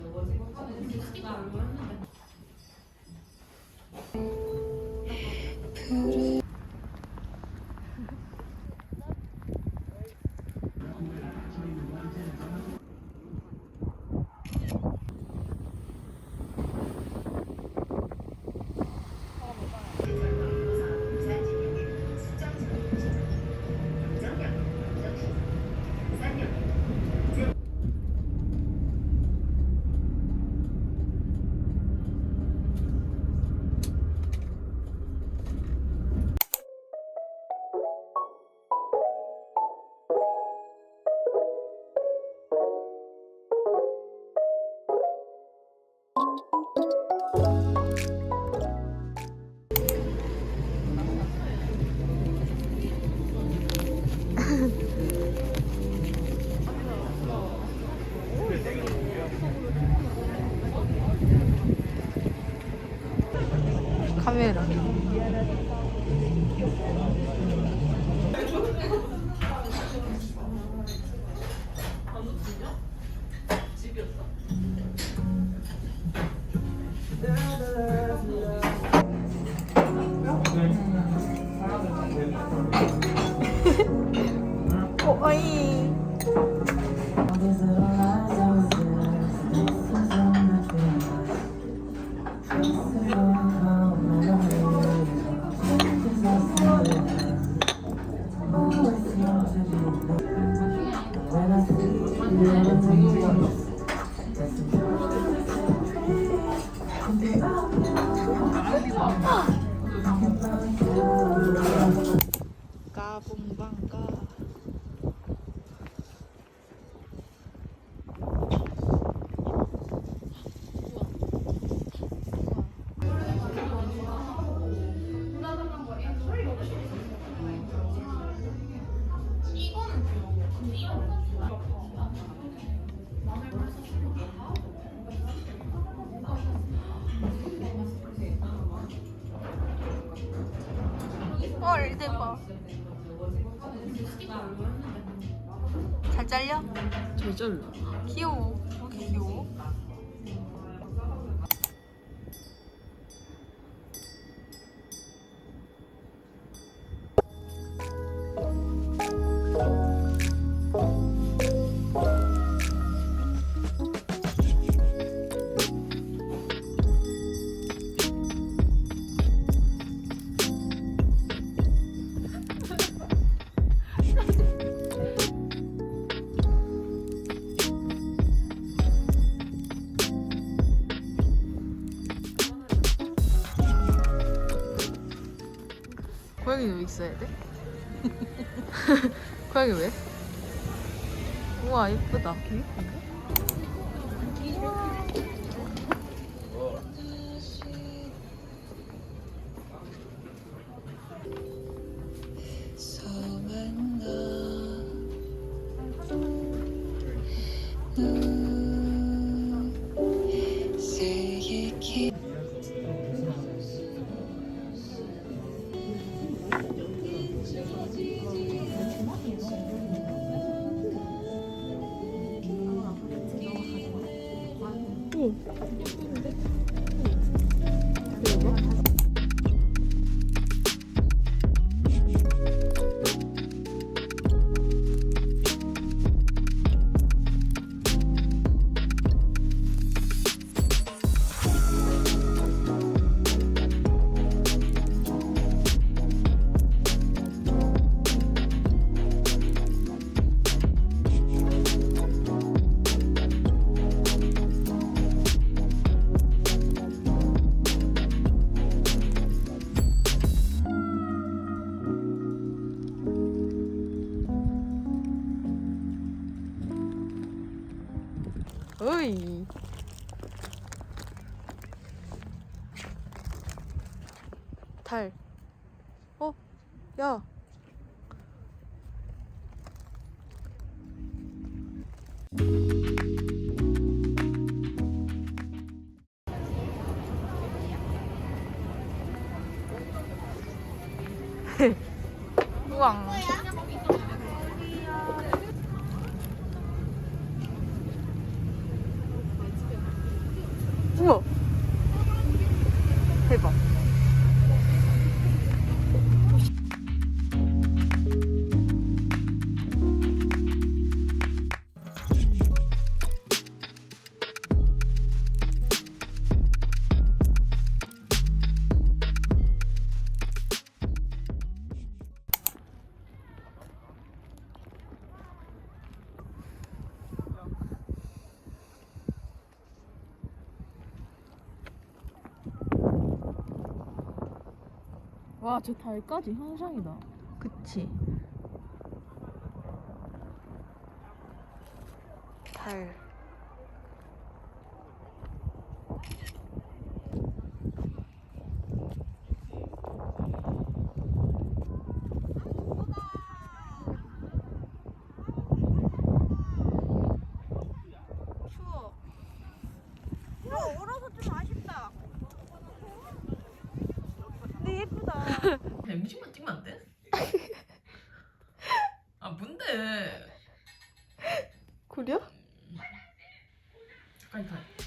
이렇게 스티커 올고 했는데. 카메라. 어이. 까봉방까. 헐, 대박. 잘 잘려? 잘 잘라. 귀여워. 왜 이렇게 귀여워? 고양이는 왜 있어야 돼? 고양이 왜? 우와 예쁘다. 달. 어? 야. 우왕. 와, 저 달까지 형상이다. 그치. 달. 그려? 가까이 가.